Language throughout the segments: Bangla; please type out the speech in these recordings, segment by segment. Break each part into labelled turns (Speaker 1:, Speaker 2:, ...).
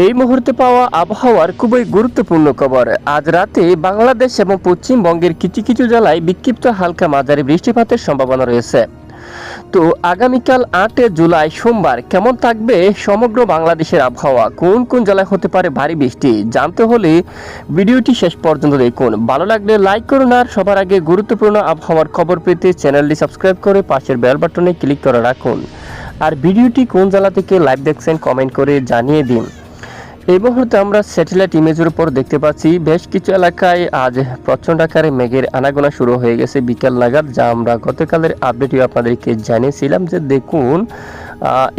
Speaker 1: এই মুহূর্তে পাওয়া আবহাওয়ার খুবই গুরুত্বপূর্ণ খবর। আজ রাতে বাংলাদেশ এবং পশ্চিমবঙ্গের কিছু কিছু জেলায় বিক্ষিপ্ত হালকা মাঝারি বৃষ্টিপাতের সম্ভাবনা রয়েছে। তো আগামীকাল আটে জুলাই সোমবার কেমন থাকবে সমগ্র বাংলাদেশের আবহাওয়া? কোন কোন জেলায় হতে পারে ভারী বৃষ্টি? জানতে হলে ভিডিওটি শেষ পর্যন্ত দেখুন। ভালো লাগলে লাইক করুন আর সবার আগে গুরুত্বপূর্ণ আবহাওয়ার খবর পেতে চ্যানেলটি সাবস্ক্রাইব করে পাশের বেল বাটনে ক্লিক করে রাখুন। আর ভিডিওটি কোন জেলা থেকে লাইভ দেখছেন কমেন্ট করে জানিয়ে দিন। এই মুহূর্তে আমরা স্যাটেলাইট ইমেজের উপর দেখতে পাচ্ছি, বেশ কিছু এলাকায় আজ প্রচণ্ড আকারে মেঘের আনাগোনা শুরু হয়ে গেছে। বিকেল নাগাদ, যা আমরা গতকালের আপডেটে আপনাদেরকে জানিয়েছিলাম যে দেখুন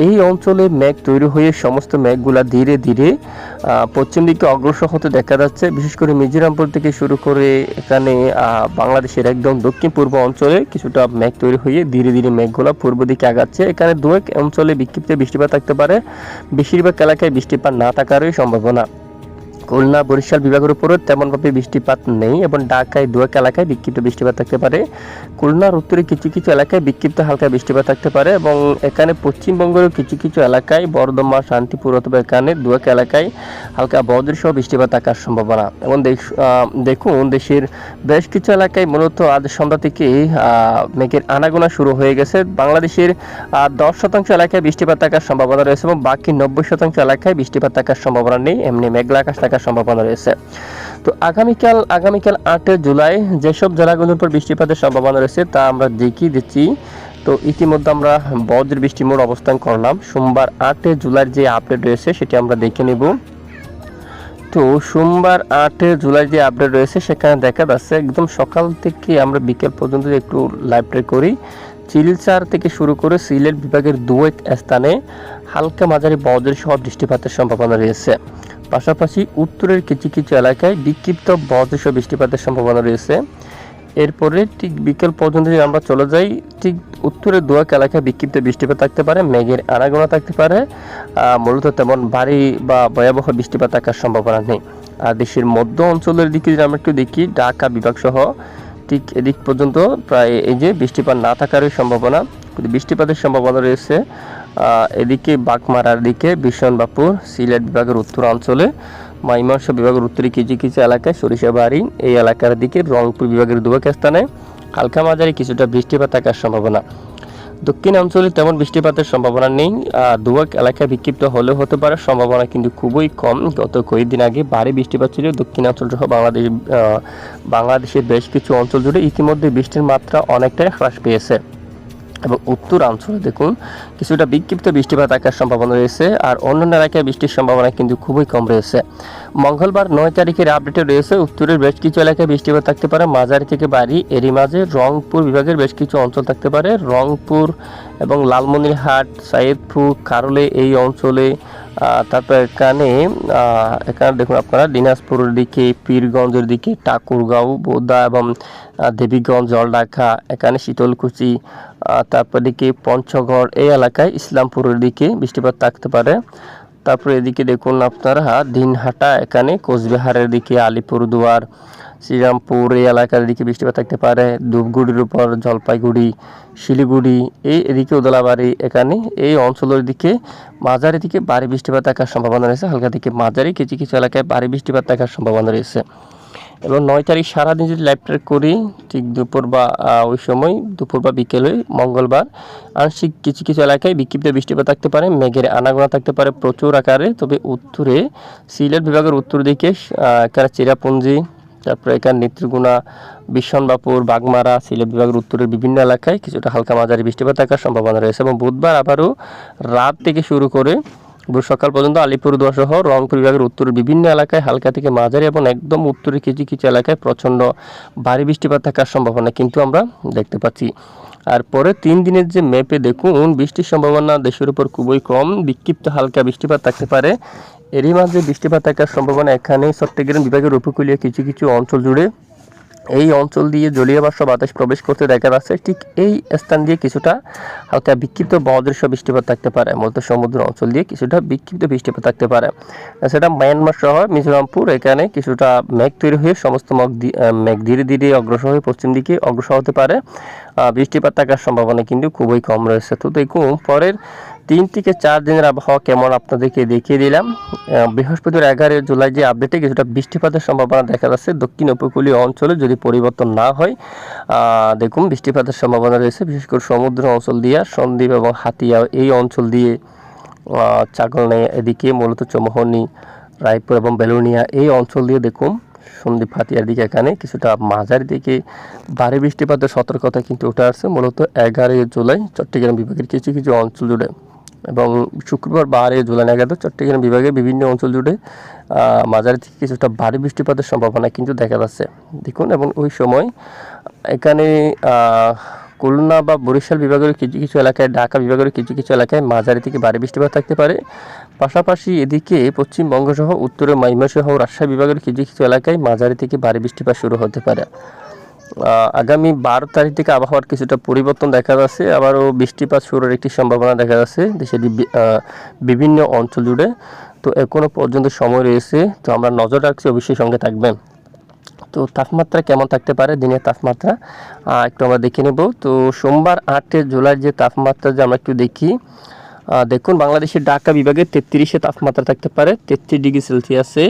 Speaker 1: এই অঞ্চলে মেঘ তৈরি হয়ে সমস্ত মেঘগুলা ধীরে ধীরে পশ্চিম দিকে অগ্রসর হতে দেখা যাচ্ছে। বিশেষ করে মিজোরামপুর থেকে শুরু করে এখানে বাংলাদেশের একদম দক্ষিণ পূর্ব অঞ্চলে কিছুটা মেঘ তৈরি হয়ে ধীরে ধীরে মেঘগুলা পূর্ব দিকে আগাচ্ছে। এখানে দু এক অঞ্চলে বিক্ষিপ্ত বৃষ্টিপাত থাকতে পারে। বেশিরভাগ এলাকায় বৃষ্টিপাত না থাকারই সম্ভাবনা। খুলনা, বরিশাল বিভাগের উপরও তেমনভাবে বৃষ্টিপাত নেই এবং ঢাকায় দু এক এলাকায় বিক্ষিপ্ত বৃষ্টিপাত থাকতে পারে। খুলনার উত্তরে কিছু কিছু এলাকায় বিক্ষিপ্ত হালকা বৃষ্টিপাত থাকতে পারে এবং এখানে পশ্চিমবঙ্গেরও কিছু কিছু এলাকায় বর্ধমান, শান্তিপুর অথবা এখানে দু এক এলাকায় হালকা বজ্রসহ বৃষ্টিপাত থাকার সম্ভাবনা। এবং দেখুন, দেশের বেশ কিছু এলাকায় মূলত আজ সন্ধ্যা থেকে মেঘের আনাগোনা শুরু হয়ে গেছে। বাংলাদেশের দশ শতাংশ এলাকায় বৃষ্টিপাত থাকার সম্ভাবনা রয়েছে এবং বাকি নব্বই শতাংশ এলাকায় বৃষ্টিপাত থাকার সম্ভাবনা নেই। এমনি মেঘলা আকাশ থাকার সম্ভাবনা রয়েছে। তো আগামীকাল আগামীকাল আটই জুলাই যেসব জেলাগুলোর উপর বৃষ্টিপাতের সম্ভাবনা রয়েছে তা আমরা দেখিয়ে দিচ্ছি। তো ইতিমধ্যে আমরা বজ্র বৃষ্টি মোড় অবস্থান করলাম। সোমবার আটই জুলাইয়ের যে আপডেট রয়েছে সেটি আমরা দেখে নেব। তো সোমবার আটে জুলাই যে আপডেট রয়েছে সেখানে দেখা যাচ্ছে, একদম সকাল থেকে আমরা বিকেল পর্যন্ত একটু লাইভ ট্রে করি। চিলচার থেকে শুরু করে সিলেট বিভাগের দু এক স্থানে হালকা মাঝারি বজ্র সহ বৃষ্টিপাতের সম্ভাবনা রয়েছে। পাশাপাশি উত্তরের কিছু কিছু এলাকায় বিক্ষিপ্ত বজ্র সহ বৃষ্টিপাতের সম্ভাবনা রয়েছে। এরপরে ঠিক বিকেল পর্যন্ত যদি আমরা চলে যাই, ঠিক উত্তরের দোয়াক এলাকায় বিক্ষিপ্ত বৃষ্টিপাত থাকতে পারে, মেঘের আনাগোনা থাকতে পারে। মূলত তেমন ভারী বা ভয়াবহ বৃষ্টিপাত থাকার সম্ভাবনা নেই। আর দেশের মধ্য অঞ্চলের দিকে যদি আমরা একটু দেখি, ঢাকা বিভাগ সহ ঠিক এদিক পর্যন্ত প্রায় এই যে বৃষ্টিপাত না থাকারই সম্ভাবনা। বৃষ্টিপাতের সম্ভাবনা রয়েছে এদিকে বাঘমারার দিকে বিশনবাপুর সিলেট বিভাগের উত্তরাঞ্চলে মাইমাংস বিভাগের উত্তরে কিছু কিছু এলাকায় সরিষা সরিষাবাড়ি এই এলাকার দিকে রংপুর বিভাগের দুবাক স্থানে, হালকা মাঝারি কিছুটা বৃষ্টিপাত থাকার সম্ভাবনা। দক্ষিণ অঞ্চলে তেমন বৃষ্টিপাতের সম্ভাবনা নেই। দুয়াক এলাকায় বিক্ষিপ্ত হলেও হতে পারে, সম্ভাবনা কিন্তু খুবই কম। গত কয়েকদিন আগে ভারী বৃষ্টিপাত ছিল। দক্ষিণাঞ্চল সহ বাংলাদেশ বাংলাদেশের বেশ কিছু অঞ্চল জুড়ে ইতিমধ্যে বৃষ্টির মাত্রা অনেকটাই হ্রাস পেয়েছে। এবং উত্তর অঞ্চলে দেখুন, কিছুটা বিক্ষিপ্ত বৃষ্টিপাত থাকার সম্ভাবনা রয়েছে আর অন্যান্য এলাকায় বৃষ্টির সম্ভাবনা কিন্তু খুবই কম রয়েছে। মঙ্গলবার নয় তারিখের আপডেটে রয়েছে, উত্তরের বেশ কিছু এলাকায় বৃষ্টিপাত থাকতে পারে, মাঝারি থেকে বাড়ি এরই মাঝে রংপুর বিভাগের বেশ কিছু অঞ্চল থাকতে পারে, রংপুর এবং লালমনিরহাট, সাইদপুর, কারলে এই অঞ্চলে তারপর এখানে এখানে দেখুন আপনারা দিনাজপুরের দিকে, পীরগঞ্জের দিকে, ঠাকুরগাঁও, বোদা এবং দেবীগঞ্জ, জলঢাকা, এখানে শীতলকুচি তারপর দিকে পঞ্চগড়, এই এলাকায় ইসলামপুরের দিকে বৃষ্টিপাত থাকতে পারে। তারপর এদিকে দেখুন আপনারা, দিনহাটা, এখানে কোচবিহারের দিকে, আলিপুরদুয়ার শ্রীরামপুর এই এলাকার দিকে বৃষ্টিপাত থাকতে পারে, ধূপগুড়ির উপর জলপাইগুড়ি, শিলিগুড়ি, এই এদিকে উদলাবাড়ি এখানে, এই অঞ্চলের দিকে মাঝারি দিকে ভারী বৃষ্টিপাত থাকার সম্ভাবনা রয়েছে, হালকা দিকে মাঝারি কিছু কিছু এলাকায় ভারী বৃষ্টিপাত থাকার সম্ভাবনা রয়েছে। এবং নয় তারিখ সারাদিন যদি লাইভ ট্রেক করি, ঠিক দুপুর বা ওই সময়, দুপুর বা বিকেলে, মঙ্গলবার, আংশিক কিছু কিছু এলাকায় বিক্ষিপ্ত বৃষ্টিপাত থাকতে পারে, মেঘের আনাগোনা থাকতে পারে প্রচুর আকারে, তবে উত্তরে সিলেট বিভাগের উত্তর দিকে এখানে চিরাপুঞ্জি তারপরে এখানে নেত্রগুনা বিশনবাপুর বাগমারা, সিলেট বিভাগের উত্তরের বিভিন্ন এলাকায় কিছুটা হালকা মাঝারি বৃষ্টিপাত থাকার সম্ভাবনা রয়েছে এবং বুধবার আবারও রাত থেকে শুরু করে বুধ সকাল পর্যন্ত আলিপুরদুয়ার সহ রংপুর বিভাগের উত্তরের বিভিন্ন এলাকায় হালকা থেকে মাঝারি এবং একদম উত্তরের কিছু কিছু এলাকায় প্রচণ্ড ভারী বৃষ্টিপাত থাকার সম্ভাবনা কিন্তু আমরা দেখতে পাচ্ছি। আর পরে তিন দিনের যে ম্যাপে দেখুন, বৃষ্টির সম্ভাবনা দেশের উপর খুবই কম, বিক্ষিপ্ত হালকা বৃষ্টিপাত থাকতে পারে। এরই মাঝে বৃষ্টিপাত থাকার সম্ভাবনা এখানে চট্টগ্রাম বিভাগের উপকূলীয় কিছু কিছু অঞ্চল জুড়ে। এই অঞ্চল দিয়ে জলীয় বাষ্প বাতাস প্রবেশ করতে দেখা যাচ্ছে, ঠিক এই স্থান দিয়ে কিছুটা হালকা বিক্ষিপ্ত বদৃশ্য বৃষ্টিপাত থাকতে পারে। মূলত সমুদ্র অঞ্চল দিয়ে কিছুটা বিক্ষিপ্ত বৃষ্টিপাত থাকতে পারে। সেটা মায়ানমার শহর, মিজোরামপুর, এখানে কিছুটা মেঘ তৈরি হয়ে সমস্ত মগ মেঘ ধীরে ধীরে অগ্রসর হয়ে পশ্চিম দিকে অগ্রসর হতে পারে। বৃষ্টিপাত থাকার সম্ভাবনা কিন্তু খুবই কম রয়েছে। তো দেখুন, পরের তিন থেকে চার দিনের আবহাওয়া কেমন আপনাদেরকে দেখিয়ে দিলাম। বৃহস্পতিবার এগারো জুলাই যে আপডেটে কিছুটা বৃষ্টিপাতের সম্ভাবনা দেখা যাচ্ছে, দক্ষিণ উপকূলীয় অঞ্চলে যদি পরিবর্তন না হয় দেখুন বৃষ্টিপাতের সম্ভাবনা রয়েছে, বিশেষ করে সমুদ্র অঞ্চল দিয়ে, সন্দ্বীপ এবং হাতিয়া এই অঞ্চল দিয়ে চাগলনাইয়া এদিকে মূলত চমোহনি, রায়পুর এবং বেলুনিয়া এই অঞ্চল দিয়ে দেখুন, সন্দ্বীপ হাতিয়ার দিকে এখানে কিছুটা মাঝারি দিকে ভারী বৃষ্টিপাতের সতর্কতা কিন্তু উঠে আসছে। মূলত এগারোই জুলাই চট্টগ্রাম বিভাগের কিছু কিছু অঞ্চল জুড়ে। এবং শুক্রবার বারোই জুলাই নাগাদ চট্টগ্রাম বিভাগে বিভিন্ন অঞ্চল জুড়ে মাঝারি থেকে কিছুটা ভারী বৃষ্টিপাতের সম্ভাবনা কিন্তু দেখা যাচ্ছে। দেখুন, এবং ওই সময় এখানে খুলনা বা বরিশাল বিভাগের কিছু কিছু এলাকায়, ঢাকা বিভাগের কিছু কিছু এলাকায় মাঝারি থেকে ভারী বৃষ্টিপাত থাকতে পারে। পাশাপাশি এদিকে পশ্চিমবঙ্গ সহ উত্তরে মাইমাসহ রাজশাহী বিভাগের কিছু কিছু এলাকায় মাঝারি থেকে ভারী বৃষ্টিপাত শুরু হতে পারে। আগামী বারো তারিখ থেকে আবহাওয়ার কিছুটা পরিবর্তন দেখা যাচ্ছে। আবারও বৃষ্টিপাত শুরুর একটি সম্ভাবনা দেখা যাচ্ছে দেশের বিভিন্ন অঞ্চল জুড়ে। তো এখনও পর্যন্ত সময় রয়েছে, তো আমরা নজর রাখছি অবশ্যই সঙ্গে থাকবেন। তো তাপমাত্রা কেমন থাকতে পারে? দিনের তাপমাত্রা একটু আমরা দেখে নেব। তো সোমবার আটে জুলাই যে তাপমাত্রা যে আমরা একটু দেখি দেখুন, বাংলাদেশের ঢাকা বিভাগে তেত্রিশে তাপমাত্রা থাকতে পারে, তেত্রিশ ডিগ্রি সেলসিয়াসে।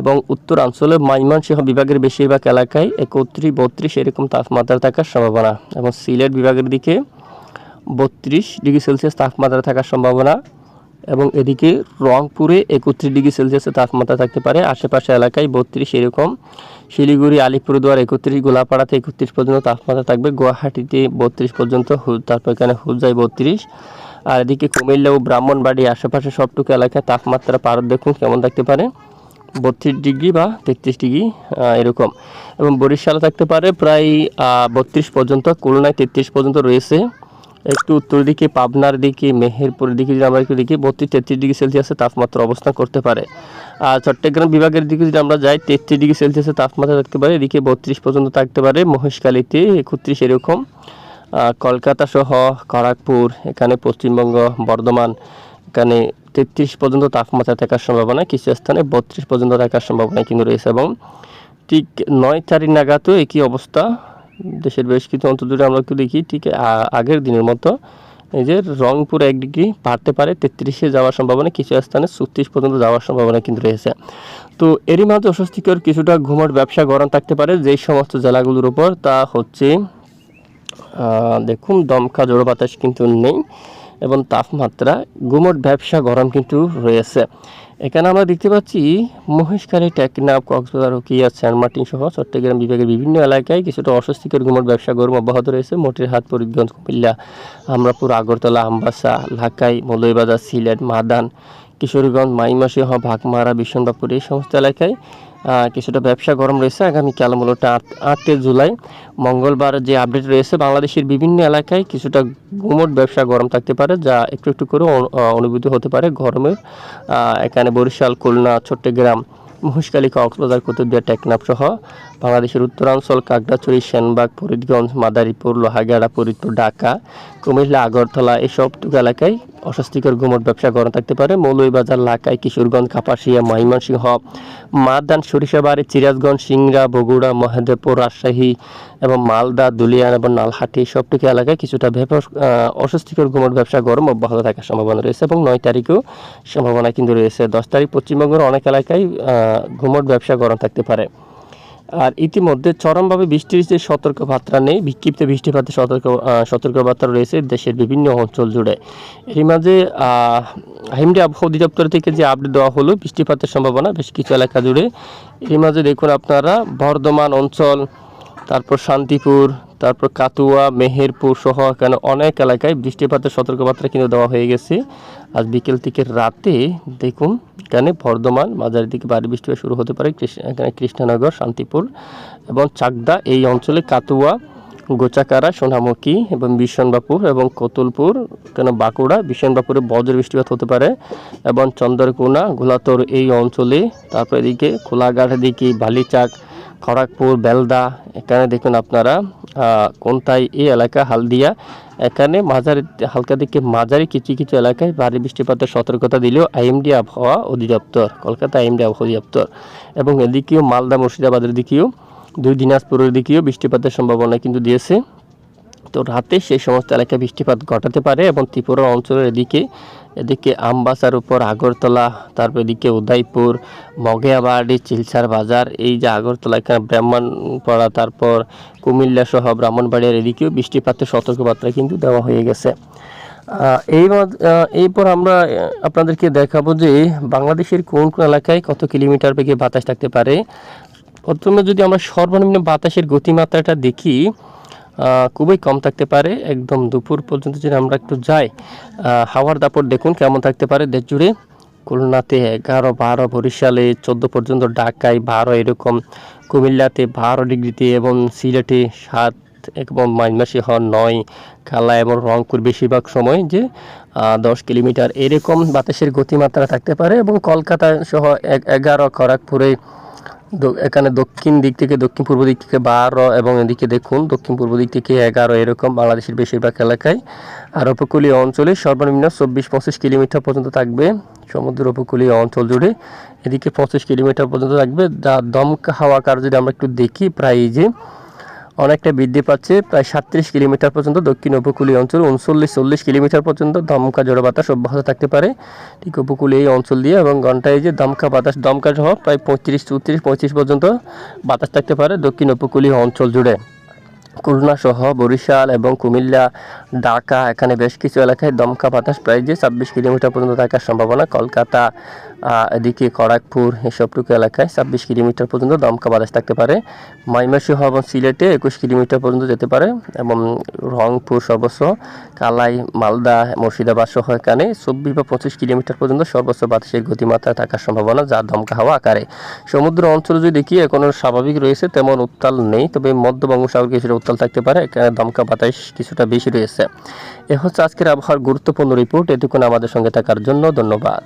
Speaker 1: এবং উত্তরাঞ্চলে ময়মনসিংহ বিভাগের বেশিরভাগ এলাকায় একত্রিশ, বত্রিশ এরকম তাপমাত্রা থাকার সম্ভাবনা এবং সিলেট বিভাগের দিকে বত্রিশ ডিগ্রি সেলসিয়াস তাপমাত্রা থাকার সম্ভাবনা এবং এদিকে রংপুরে একত্রিশ ডিগ্রি সেলসিয়াসের তাপমাত্রা থাকতে পারে। আশেপাশে এলাকায় বত্রিশ এরকম। শিলিগুড়ি, আলিপুরদুয়ার একত্রিশ, গোলাপাড়াতে একত্রিশ পর্যন্ত তাপমাত্রা থাকবে। গুয়াহাটিতে বত্রিশ পর্যন্ত তারপর এখানে হুজাই বত্রিশ। আর এদিকে কুমিল্লা ও ব্রাহ্মণবাড়ি আশেপাশে সবটুকু এলাকায় তাপমাত্রা পারদ দেখুন, কেমন থাকতে পারে। বত্রিশ ডিগ্রি বা তেত্রিশ ডিগ্রি এরকম। এবং বরিশালে থাকতে পারে প্রায় বত্রিশ পর্যন্ত, খুলনায় তেত্রিশ পর্যন্ত রয়েছে। একটু উত্তর দিকে, পাবনার দিকে, মেহেরপুর দিকে, যদি আমরা একটু দেখি, বত্রিশ তেত্রিশ ডিগ্রি সেলসিয়াসের তাপমাত্রা অবস্থান করতে পারে। আর চট্টগ্রাম বিভাগের দিকে যদি আমরা যাই, তেত্রিশ ডিগ্রি সেলসিয়াসের তাপমাত্রা থাকতে পারে, এদিকে বত্রিশ পর্যন্ত থাকতে পারে, মহেশখালীতে একত্রিশ এরকম। কলকাতা সহ, খড়গপুর, এখানে পশ্চিমবঙ্গ, বর্ধমান, এখানে তেত্রিশ পর্যন্ত তাপমাত্রা থাকার সম্ভাবনা কিছু স্থানে বত্রিশ পর্যন্ত থাকার সম্ভাবনা কিন্তু রয়েছে এবং ঠিক নয় তারিখ নাগাদও একই অবস্থা। দেশের বেশ কিছু অঞ্চল আমরা একটু দেখি, ঠিক আগের দিনের মতো এই যে রংপুর এক ডিগ্রি বাড়তে পারে, তেত্রিশে যাওয়ার সম্ভাবনা কিছু স্থানে ছত্রিশ পর্যন্ত যাওয়ার সম্ভাবনা কিন্তু রয়েছে। তো এরই মাঝে অস্বস্তিকর কিছুটা ঘুমট ব্যবসা গরম থাকতে পারে, যেই সমস্ত জেলাগুলোর উপর তা হচ্ছে দেখুন দমকা জোড়ো বাতাস কিন্তু নেই। এবং তাপমাত্রা, গুমট ব্যবসা গরম কিন্তু রয়েছে। এখানে আমরা দেখতে পাচ্ছি, মহেশখালী, টেকনাফ, কক্সবাজার রকিয়া সেন্ট মার্টিন সহ চট্টগ্রাম বিভাগের বিভিন্ন এলাকায় কিছুটা অস্বস্তিকর গুমট ব্যবসা গরম অব্যাহত রয়েছে। মোটিরহাট ফরিদগঞ্জ, কুমিল্লা, আমরাপুর, আগরতলা, আমবাসা লাকাই মৌলভীবাজার, সিলেট, মাদান, কিশোরগঞ্জ, মাইমাসিংহ ভাগমারা বিশনবাপুর এই সমস্ত এলাকায় কিছুটা ব্যবসা গরম রয়েছে। আগামীকাল মূলত আট জুলাই। মঙ্গলবার যে আপডেট রয়েছে, বাংলাদেশের বিভিন্ন এলাকায় কিছুটা গুমট ব্যবসা গরম থাকতে পারে, যা একটু একটু করে অনু- অনুভূতি হতে পারে গরমের এখানে বরিশাল, খুলনা, চট্টগ্রাম মহিষকালী কক্সবাজার, কুতুবদিয়া, টেকনাফ সহ বাংলাদেশের উত্তরাঞ্চল, কাকড়াছড়ি, সেনবাগ, ফরিদগঞ্জ, মাদারীপুর, লোহাগাড়া, ফরিদপুর, ঢাকা, কুমিল্লা, আগরতলা এসবটুকু এলাকায় অস্বস্তিকর গুমট ব্যবসা গরম থাকতে পারে। মৌলভীবাজার লাকাই কিশোরগঞ্জ, কাপাসিয়া, ময়মনসিংহ, মাদান, সরিষাবাড়ি চিরাজগঞ্জ সিংড়া, বগুড়া, মহেন্দ্রপুর, রাজশাহী এবং মালদা, দুলিয়ান এবং নালহাটি সবটুকু এলাকায় কিছুটা অস্বস্তিকর গুমট ব্যবসা গরম অব্যাহত থাকার সম্ভাবনা রয়েছে এবং নয় তারিখেও সম্ভাবনা কিন্তু রয়েছে। দশ তারিখ পশ্চিমবঙ্গের অনেক এলাকায় গুমট ব্যবসা গরম থাকতে পারে। আর ইতিমধ্যে চরমভাবে বৃষ্টির যে সতর্কবার্তা নেই, বিক্ষিপ্ত বৃষ্টিপাতের সতর্ক সতর্ক সতর্কবার্তা রয়েছে দেশের বিভিন্ন অঞ্চল জুড়ে। এর মাঝে হিমডি আবহাওয়া অধিদপ্তর থেকে যে আপডেট দেওয়া হলো, বৃষ্টিপাতের সম্ভাবনা, বেশ কিছু এলাকা জুড়ে। এর মাঝে দেখুন আপনারা বর্ধমান অঞ্চল, তারপর শান্তিপুর তারপর কাতুয়া, মেহেরপুর সহ এখানে অনেক এলাকায় বৃষ্টিপাতের সতর্কবার্তা কিন্তু দেওয়া হয়ে গেছে। আজ বিকেল থেকে রাতে দেখুন এখানে বর্ধমান, মাঝারি দিকে ভারী বৃষ্টিপাত শুরু হতে পারে এখানে কৃষ্ণনগর, শান্তিপুর এবং চাকদা এই অঞ্চলে কাতুয়া, গোচাকারা, সোনামুখী এবং বিশনবাপুর এবং কতুলপুর, কেন বাঁকুড়া বিশনবাপুরে বজ্র বৃষ্টিপাত হতে পারে এবং চন্দ্রকোনা, গোলাতর এই অঞ্চলে, তারপর এদিকে খোলাঘাটের দিকে বালিচাক খড়গপুর, বেলদা, এখানে দেখুন আপনারা কোনটাই এই এলাকা, হালদিয়া। এখানে মাঝারি, হালকা দিকে মাঝারি কিছু কিছু এলাকায় ভারী বৃষ্টিপাতের সতর্কতা দিলেও আইএমডি আবহাওয়া অধিদপ্তর, কলকাতা আইএমডি আবহাওয়া অধিদপ্তর এবং এদিকেও মালদা, মুর্শিদাবাদের দিকেও, দুই দিনাজপুরের দিকেও বৃষ্টিপাতের সম্ভাবনা কিন্তু দিয়েছে। তো রাতে সেই সমস্ত এলাকায় বৃষ্টিপাত ঘটাতে পারে এবং ত্রিপুরা অঞ্চলের এদিকে এদিকে আমবাসার উপর আগরতলা, তারপর এদিকে উদয়পুর, মগেয়াবাড়ি চিলসার বাজার, এই যে আগরতলা, এখানে ব্রাহ্মণপাড়া, তারপর কুমিল্লা সহ ব্রাহ্মণবাড়িয়ার এদিকেও বৃষ্টিপাতের সতর্কবার্তা কিন্তু দেওয়া হয়ে গেছে। এই এরপর আমরা আপনাদেরকে দেখাবো যে বাংলাদেশের কোন কোন এলাকায় কত কিলোমিটার বেগে বাতাস থাকতে পারে। প্রথমে যদি আমরা সর্বনিম্ন বাতাসের গতিমাত্রাটা দেখি খুবই কম থাকতে পারে। একদম দুপুর পর্যন্ত যদি আমরা একটু যাই হাওয়ার দাপট দেখুন কেমন থাকতে পারে দেশ জুড়ে খুলনাতে এগারো, বারো, বরিশালে চোদ্দ পর্যন্ত, ঢাকায় বারো এরকম, কুমিল্লাতে বারো ডিগ্রিতে এবং সিলেটে সাত এবং মাইমাসি হন নয়। খালা এবং রংপুর বেশিরভাগ সময় যে দশ কিলোমিটার এরকম বাতাসের গতিমাত্রা থাকতে পারে এবং কলকাতা সহ এগারো, খড়গপুরে দ- এখানে দক্ষিণ দিক থেকে, দক্ষিণ পূর্ব দিক থেকে বারো এবং এদিকে দেখুন, দক্ষিণ পূর্ব দিক থেকে এগারো এরকম বাংলাদেশের বেশিরভাগ এলাকায়। আর উপকূলীয় অঞ্চলে সর্বনিম্ন চব্বিশ পঁচিশ কিলোমিটার পর্যন্ত থাকবে সমুদ্র উপকূলীয় অঞ্চল জুড়ে। এদিকে পঁচিশ কিলোমিটার পর্যন্ত থাকবে। দমকা হাওয়া কার যদি আমরা একটু দেখি, প্রায় যে অনেকটা বৃদ্ধি পাচ্ছে। প্রায় সাত্রিশ কিলোমিটার পর্যন্ত দক্ষিণ উপকূলীয় অঞ্চল, উনচল্লিশ, চল্লিশ কিলোমিটার পর্যন্ত দমকা জড়ো বাতাস অব্যাহত থাকতে পারে। ঠিক উপকূলীয় এই অঞ্চল দিয়ে এবং ঘন্টায় যে দমকা বাতাস, দমকা সহ প্রায় পঁয়ত্রিশ, চৌত্রিশ, পঁয়ত্রিশ পর্যন্ত বাতাস থাকতে পারে দক্ষিণ উপকূলীয় অঞ্চল জুড়ে। খুলনা সহ বরিশাল এবং কুমিল্লা, ঢাকা এখানে বেশ কিছু এলাকায় দমকা বাতাস প্রায় যে ছাব্বিশ কিলোমিটার পর্যন্ত থাকার সম্ভাবনা। কলকাতা এদিকে খড়গপুর এসবটুকু এলাকায় ছাব্বিশ কিলোমিটার পর্যন্ত দমকা বাতাস থাকতে পারে। ময়মনসিংহ এবং সিলেটে একুশ কিলোমিটার পর্যন্ত যেতে পারে এবং রংপুর সর্বোচ্চ কালাই, মালদা, মুর্শিদাবাদ সহ এখানে চব্বিশ বা পঁচিশ কিলোমিটার পর্যন্ত সর্বোচ্চ বাতাসের গতিমাত্রা থাকার সম্ভাবনা যা দমকা হাওয়া আকারে। সমুদ্র অঞ্চল যদি দেখি এখনও স্বাভাবিক রয়েছে, তেমন উত্তাল নেই, তবে মধ্য বঙ্গোপসাগর কিছুটা উত্তাল থাকতে পারে দমকা বাতাস কিছুটা বেশি রয়েছে। এ হচ্ছে আজকের আবহাওয়ার গুরুত্বপূর্ণ রিপোর্ট এটুকুন আমাদের সঙ্গে থাকার জন্য ধন্যবাদ।